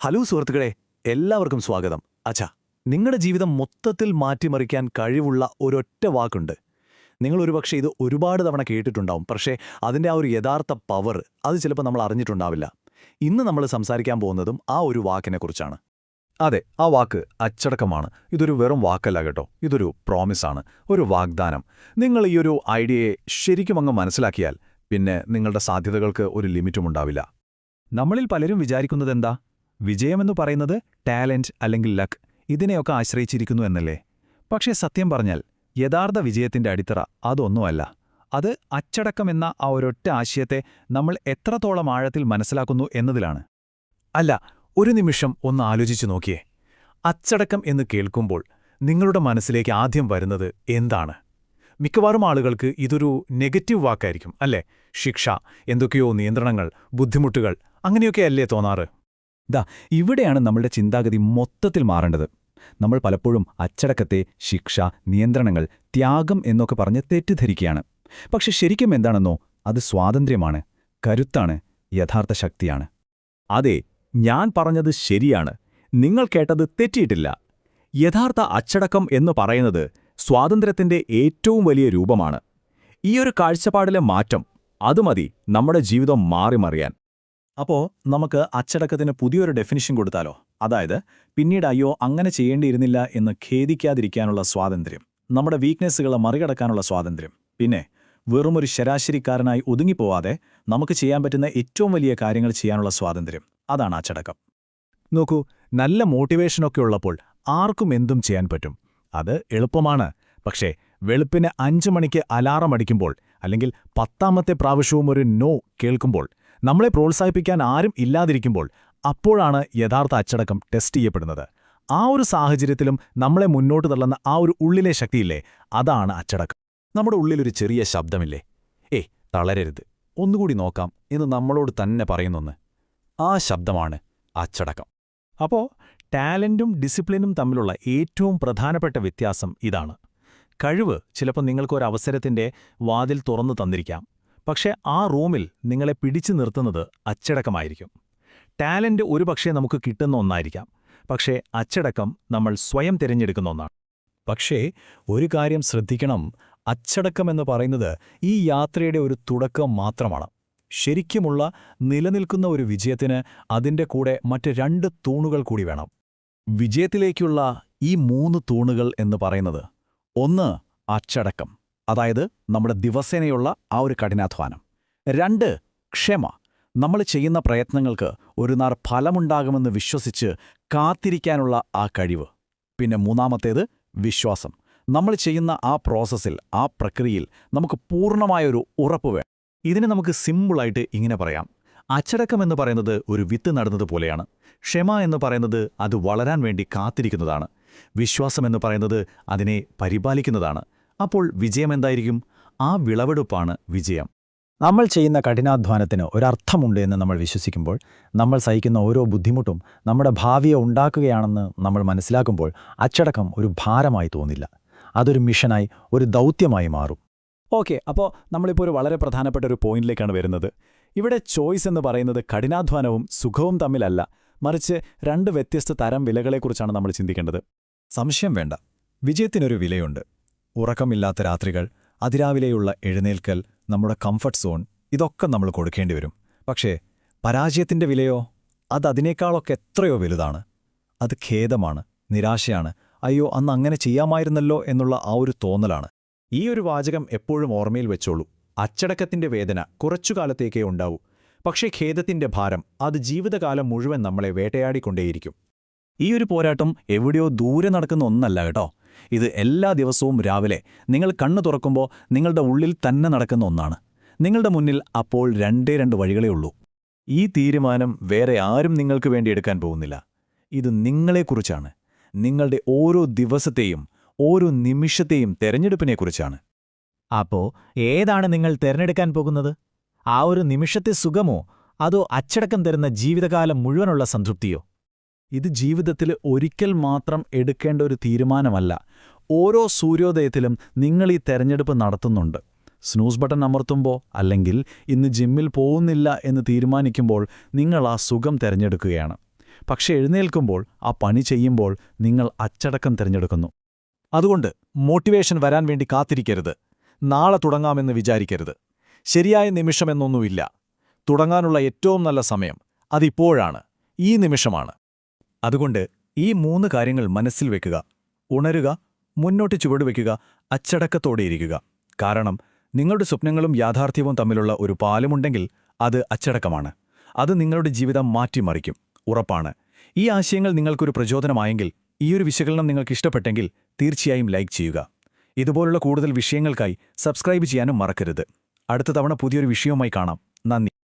Hello സുഹൃത്തുക്കളെ എല്ലാവർക്കും സ്വാഗതം. അച്ഛാ നിങ്ങളുടെ ജീവിതം മൊത്തത്തിൽ മാറ്റിമറിക്കാൻ കഴിവുള്ള ഒരൊറ്റ വാക്കുണ്ട്. നിങ്ങൾ ഒരുപക്ഷെ ഇത് ഒരുപാട് തവണ കേട്ടിട്ടുണ്ടാവും. പക്ഷേ അതിന്റെ ആ ഒരു യഥാർത്ഥ പവർ അത് ചിലപ്പോൾ നമ്മൾ അറിഞ്ഞിട്ടുണ്ടാവില്ല. ഇന്ന് നമ്മൾ സംസാരിക്കാൻ പോകുന്നതും ആ ഒരു വാക്കിനെക്കുറിച്ചാണ് അതെ ആ വാക്ക് അച്ചടക്കമാണ്. ഇതൊരു വെറും വാക്കല്ല കേട്ടോ. ഇതൊരു പ്രോമിസാണ് ഒരു വാഗ്ദാനം. നിങ്ങൾ ഈ ഒരു ഐഡിയയെ ശരിക്കും അങ്ങ് മനസ്സിലാക്കിയാൽ പിന്നെ നിങ്ങളുടെ സാധ്യതകൾക്ക് ഒരു ലിമിറ്റും ഉണ്ടാവില്ല. നമ്മളിൽ പലരും വിചാരിക്കുന്നതെന്താ വിജയമെന്ന് പറയുന്നത് ടാലന്റ് അല്ലെങ്കിൽ ലക്ക് ഇതിനെയൊക്കെ ആശ്രയിച്ചിരിക്കുന്നു എന്നല്ലേ? പക്ഷേ സത്യം പറഞ്ഞാൽ യഥാർത്ഥ വിജയത്തിന്റെ അടിത്തറ അതൊന്നുമല്ല. അത് അച്ചടക്കമെന്ന ആ ഒരൊറ്റ ആശയത്തെ നമ്മൾ എത്രത്തോളം ആഴത്തിൽ മനസ്സിലാക്കുന്നു എന്നതിലാണ്. അല്ല ഒരു നിമിഷം ഒന്ന് ആലോചിച്ചു നോക്കിയേ. അച്ചടക്കം എന്ന് കേൾക്കുമ്പോൾ നിങ്ങളുടെ മനസ്സിലേക്ക് ആദ്യം വരുന്നത് എന്താണ്? മിക്കവാറും ആളുകൾക്ക് ഇതൊരു നെഗറ്റീവ് വാക്കായിരിക്കും അല്ലേ? ശിക്ഷ എന്തൊക്കെയോ നിയന്ത്രണങ്ങൾ ബുദ്ധിമുട്ടുകൾ അങ്ങനെയൊക്കെ അല്ലേ തോന്നാറ്? ദാ ഇവിടെയാണ് നമ്മളുടെ ചിന്താഗതി മൊത്തത്തിൽ മാറേണ്ടത്. നമ്മൾ പലപ്പോഴും അച്ചടക്കത്തെ ശിക്ഷ നിയന്ത്രണങ്ങൾ ത്യാഗം എന്നൊക്കെ പറഞ്ഞ് തെറ്റിദ്ധരിക്കുകയാണ്. പക്ഷെ ശരിക്കും എന്താണെന്നോ അത് സ്വാതന്ത്ര്യമാണ് കരുത്താണ് യഥാർത്ഥ ശക്തിയാണ്. അതെ ഞാൻ പറഞ്ഞത് ശരിയാണ്. നിങ്ങൾ കേട്ടത് തെറ്റിയിട്ടില്ല. യഥാർത്ഥ അച്ചടക്കം എന്ന് പറയുന്നത് സ്വാതന്ത്ര്യത്തിന്റെ ഏറ്റവും വലിയ രൂപമാണ്. ഈയൊരു കാഴ്ചപ്പാടിലെ മാറ്റം അതുമതി നമ്മുടെ ജീവിതം മാറിമറിയാൻ. അപ്പോ നമുക്ക് അച്ചടക്കത്തിന് പുതിയൊരു ഡെഫിനിഷൻ കൊടുത്താലോ? അതായത് പിന്നീട് അയ്യോ അങ്ങനെ ചെയ്യേണ്ടിയിരുന്നില്ല എന്ന് ഖേദിക്കാതിരിക്കാനുള്ള സ്വാതന്ത്ര്യം നമ്മുടെ വീക്ക്നെസ്സുകളെ മറികടക്കാനുള്ള സ്വാതന്ത്ര്യം. പിന്നെ വെറുമൊരു ശരാശരിക്കാരനായി ഒതുങ്ങിപ്പോവാതെ നമുക്ക് ചെയ്യാൻ പറ്റുന്ന ഏറ്റവും വലിയ കാര്യങ്ങൾ ചെയ്യാനുള്ള സ്വാതന്ത്ര്യം. അതാണ് അച്ചടക്കം. നോക്കൂ നല്ല മോട്ടിവേഷനൊക്കെ ഉള്ളപ്പോൾ ആർക്കും എന്തും ചെയ്യാൻ പറ്റും. അത് എളുപ്പമാണ്. പക്ഷേ വെളുപ്പിന് അഞ്ചു മണിക്ക് അലാറം അടിക്കുമ്പോൾ അല്ലെങ്കിൽ പത്താമത്തെ പ്രാവശ്യവും ഒരു നോ കേൾക്കുമ്പോൾ നമ്മളെ പ്രോത്സാഹിപ്പിക്കാൻ ആരും ഇല്ലാതിരിക്കുമ്പോൾ അപ്പോഴാണ് യഥാർത്ഥ അച്ചടക്കം ടെസ്റ്റ് ചെയ്യപ്പെടുന്നത്. ആ ഒരു സാഹചര്യത്തിലും നമ്മളെ മുന്നോട്ട് തള്ളുന്ന ആ ഒരു ഉള്ളിലെ ശക്തിയില്ലേ അതാണ് അച്ചടക്കം. നമ്മുടെ ഉള്ളിലൊരു ചെറിയ ശബ്ദമില്ലേ? ഏ തളരരുത്. ഒന്നുകൂടി നോക്കാം എന്ന് നമ്മളോട് തന്നെ പറയുന്നൊന്ന്. ആ ശബ്ദമാണ് അച്ചടക്കം. അപ്പോൾ ടാലന്റും ഡിസിപ്ലിനും തമ്മിലുള്ള ഏറ്റവും പ്രധാനപ്പെട്ട വ്യത്യാസം ഇതാണ്. കഴിവ് ചിലപ്പോൾ നിങ്ങൾക്കൊരവസരത്തിന്റെ വാതിൽ തുറന്നു തന്നിരിക്കാം. പക്ഷേ ആ റൂമിൽ നിങ്ങളെ പിടിച്ചു നിർത്തുന്നത് അച്ചടക്കമായിരിക്കും. ടാലന്റ് ഒരുപക്ഷേ നമുക്ക് കിട്ടുന്ന ഒന്നായിരിക്കാം. പക്ഷേ അച്ചടക്കം നമ്മൾ സ്വയം തിരഞ്ഞെടുക്കുന്ന ഒന്നാണ്. പക്ഷേ ഒരു കാര്യം ശ്രദ്ധിക്കണം. അച്ചടക്കമെന്ന് പറയുന്നത് ഈ യാത്രയുടെ ഒരു തുടക്കം മാത്രമാണ്. ശരിക്കുമുള്ള നിലനിൽക്കുന്ന ഒരു വിജയത്തിന് അതിന്റെ കൂടെ മറ്റ് രണ്ട് തൂണുകൾ കൂടി വേണം. വിജയത്തിലേക്കുള്ള ഈ മൂന്ന് തൂണുകൾ എന്ന് പറയുന്നത് ഒന്ന് അച്ചടക്കം. അതായത് നമ്മുടെ ദിവസേനയുള്ള ആ ഒരു കഠിനാധ്വാനം. രണ്ട് ക്ഷമ. നമ്മൾ ചെയ്യുന്ന പ്രയത്നങ്ങൾക്ക് ഒരു നാർ ഫലമുണ്ടാകുമെന്ന് വിശ്വസിച്ച് കാത്തിരിക്കാനുള്ള ആ കഴിവ്. പിന്നെ മൂന്നാമത്തേത് വിശ്വാസം. നമ്മൾ ചെയ്യുന്ന ആ പ്രോസസ്സിൽ ആ പ്രക്രിയയിൽ നമുക്ക് പൂർണമായൊരു ഉറപ്പ് വേണം. ഇതിനെ നമുക്ക് സിമ്പിളായിട്ട് ഇങ്ങനെ പറയാം. അച്ചടക്കം എന്ന് പറയുന്നത് ഒരു വിത്ത് നടുന്നതുപോലെയാണ് ക്ഷമ എന്ന് പറയുന്നത് അത് വളരാൻ വേണ്ടി കാത്തിരിക്കുന്നതാണ്. വിശ്വാസം എന്ന് പറയുന്നത് അതിനെ പരിപാലിക്കുന്നതാണ്. അപ്പോൾ വിജയമെന്തായിരിക്കും? ആ വിളവെടുപ്പാണ് വിജയം. നമ്മൾ ചെയ്യുന്ന കഠിനാധ്വാനത്തിന് ഒരർത്ഥമുണ്ട് എന്ന് നമ്മൾ വിശ്വസിക്കുമ്പോൾ നമ്മൾ സഹിക്കുന്ന ഓരോ ബുദ്ധിമുട്ടും നമ്മുടെ ഭാവിയെ ഉണ്ടാക്കുകയാണെന്ന് നമ്മൾ മനസ്സിലാക്കുമ്പോൾ അച്ചടക്കം ഒരു ഭാരമായി തോന്നില്ല. അതൊരു മിഷനായി ഒരു ദൗത്യമായി മാറും. ഓക്കെ അപ്പോൾ നമ്മളിപ്പോൾ ഒരു വളരെ പ്രധാനപ്പെട്ട ഒരു പോയിന്റിലേക്കാണ് വരുന്നത്. ഇവിടെ ചോയ്സ് എന്ന് പറയുന്നത് കഠിനാധ്വാനവും സുഖവും തമ്മിലല്ല. മറിച്ച് രണ്ട് വ്യത്യസ്ത തരം വിലകളെക്കുറിച്ചാണ് നമ്മൾ ചിന്തിക്കേണ്ടത്. സംശയം വേണ്ട. വിജയത്തിനൊരു വിലയുണ്ട്. ഉറക്കമില്ലാത്ത രാത്രികൾ അതിരാവിലെയുള്ള എഴുന്നേൽക്കൽ നമ്മുടെ കംഫർട്ട് സോൺ ഇതൊക്കെ നമ്മൾ കൊടുക്കേണ്ടി വരും. പക്ഷേ പരാജയത്തിന്റെ വിലയോ അത് അതിനേക്കാളൊക്കെ എത്രയോ വലുതാണ്. അത് ഖേദമാണ് നിരാശയാണ്. അയ്യോ അന്ന് അങ്ങനെ ചെയ്യാമായിരുന്നല്ലോ എന്നുള്ള ആ ഒരു തോന്നലാണ്. ഈ ഒരു വാചകം എപ്പോഴും ഓർമ്മയിൽ വെച്ചോളൂ. അച്ചടക്കത്തിന്റെ വേദന കുറച്ചുകാലത്തേക്കേ ഉണ്ടാവൂ. പക്ഷേ ഖേദത്തിന്റെ ഭാരം അത് ജീവിതകാലം മുഴുവൻ നമ്മളെ വേട്ടയാടിക്കൊണ്ടേയിരിക്കും. ഈ ഒരു പോരാട്ടം എവിടെയോ ദൂരെ നടക്കുന്ന ഒന്നല്ല കേട്ടോ. ഇത് എല്ലാ ദിവസവും രാവിലെ നിങ്ങൾ കണ്ണു തുറക്കുമ്പോൾ നിങ്ങളുടെ ഉള്ളിൽ തന്നെ നടക്കുന്ന ഒന്നാണ്. നിങ്ങളുടെ മുന്നിൽ അപ്പോൾ രണ്ടേ രണ്ട് വഴികളേ ഉള്ളൂ. ഈ തീരുമാനം വേറെ ആരും നിങ്ങൾക്ക് വേണ്ടി എടുക്കാൻ പോകുന്നില്ല. ഇത് നിങ്ങളെക്കുറിച്ചാണ്. നിങ്ങളുടെ ഓരോ ദിവസത്തെയും ഓരോ നിമിഷത്തെയും തെരഞ്ഞെടുപ്പിനെക്കുറിച്ചാണ്. അപ്പോ ഏതാണ് നിങ്ങൾ തിരഞ്ഞെടുക്കാൻ പോകുന്നത്? ആ ഒരു നിമിഷത്തെ സുഖമോ? അതോ അച്ചടക്കം തരുന്ന ജീവിതകാലം മുഴുവനുള്ള സംതൃപ്തിയോ? ഇത് ജീവിതത്തിൽ ഒരിക്കൽ മാത്രം എടുക്കേണ്ട ഒരു തീരുമാനമല്ല. ഓരോ സൂര്യോദയത്തിലും നിങ്ങൾ ഈ തെരഞ്ഞെടുപ്പ് നടത്തുന്നുണ്ട്. സ്നൂസ് ബട്ടൺ അമർത്തുമ്പോൾ അല്ലെങ്കിൽ ഇന്ന് ജിമ്മിൽ പോകുന്നില്ല എന്ന് തീരുമാനിക്കുമ്പോൾ നിങ്ങൾ ആ സുഖം തിരഞ്ഞെടുക്കുകയാണ്. പക്ഷെ എഴുന്നേൽക്കുമ്പോൾ ആ പണി ചെയ്യുമ്പോൾ നിങ്ങൾ അച്ചടക്കം തിരഞ്ഞെടുക്കുന്നു. അതുകൊണ്ട് മോട്ടിവേഷൻ വരാൻ വേണ്ടി കാത്തിരിക്കരുത്. നാളെ തുടങ്ങാമെന്ന് വിചാരിക്കരുത്. ശരിയായ നിമിഷമെന്നൊന്നുമില്ല. തുടങ്ങാനുള്ള ഏറ്റവും നല്ല സമയം അതിപ്പോഴാണ്. ഈ നിമിഷമാണ്. അതുകൊണ്ട് ഈ മൂന്ന് കാര്യങ്ങൾ മനസ്സിൽ വെക്കുക. ഉണരുക മുന്നോട്ട് ചുവടുവെക്കുക അച്ചടക്കത്തോടെ ഇരിക്കുക. കാരണം നിങ്ങളുടെ സ്വപ്നങ്ങളും യാഥാർത്ഥ്യവും തമ്മിലുള്ള ഒരു പാലമുണ്ടെങ്കിൽ അത് അച്ചടക്കമാണ്. അത് നിങ്ങളുടെ ജീവിതം മാറ്റിമറിക്കും. ഉറപ്പാണ്. ഈ ആശയങ്ങൾ നിങ്ങൾക്കൊരു പ്രചോദനമായെങ്കിൽ ഈയൊരു വിശകലനം നിങ്ങൾക്ക് ഇഷ്ടപ്പെട്ടെങ്കിൽ തീർച്ചയായും ലൈക്ക് ചെയ്യുക. ഇതുപോലുള്ള കൂടുതൽ വിഷയങ്ങൾക്കായി സബ്സ്ക്രൈബ് ചെയ്യാനും മറക്കരുത്. അടുത്ത തവണ പുതിയൊരു വിഷയവുമായി കാണാം. നന്ദി.